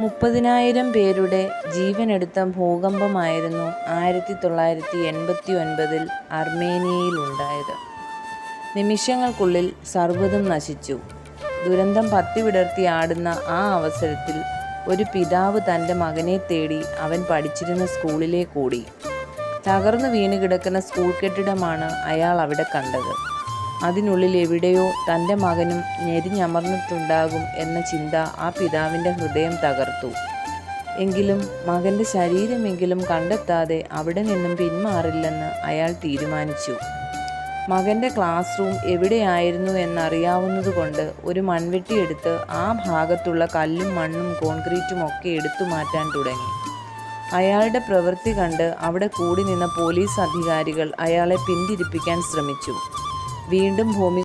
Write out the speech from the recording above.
മുപ്പതിനായിരം പേരുടെ ജീവനെടുത്ത ഭൂകമ്പമായിരുന്നു ആയിരത്തി തൊള്ളായിരത്തി എൺപത്തി ഒൻപതിൽ അർമേനിയയിലുണ്ടായത്. നിമിഷങ്ങൾക്കുള്ളിൽ സർവതും നശിച്ചു. ദുരന്തം പത്തിവിടർത്തി ആടുന്ന ആ അവസരത്തിൽ ഒരു പിതാവ് തന്റെ മകനെ തേടി അവൻ പഠിച്ചിരുന്ന സ്കൂളിലേക്കോടി. തകർന്നു വീണുകിടക്കുന്ന സ്കൂൾ കെട്ടിടമാണ് അയാൾ അവിടെ കണ്ടത്. അതിനുള്ളിൽ എവിടെയോ തന്റെ മകനും ഞെരിഞ്ഞമർന്നിട്ടുണ്ടാകും എന്ന ചിന്ത ആ പിതാവിന്റെ ഹൃദയം തകർത്തു. എങ്കിലും മകന്റെ ശരീരമെങ്കിലും കണ്ടെത്താതെ അവിടെ നിന്നും പിന്മാറില്ലെന്ന് അയാൾ തീരുമാനിച്ചു. മകന്റെ ക്ലാസ് റൂം എവിടെയായിരുന്നു എന്നറിയാവുന്നതുകൊണ്ട് ഒരു മൺവെട്ടിയെടുത്ത് ആ ഭാഗത്തുള്ള കല്ലും മണ്ണും കോൺക്രീറ്റും ഒക്കെ എടുത്തു മാറ്റാൻ തുടങ്ങി. അയാളുടെ പ്രവൃത്തി കണ്ട് അവിടെ കൂടി നിന്ന പോലീസ് അധികാരികൾ അയാളെ പിന്തിരിപ്പിക്കാൻ ശ്രമിച്ചു. വീണ്ടും ഭൂമി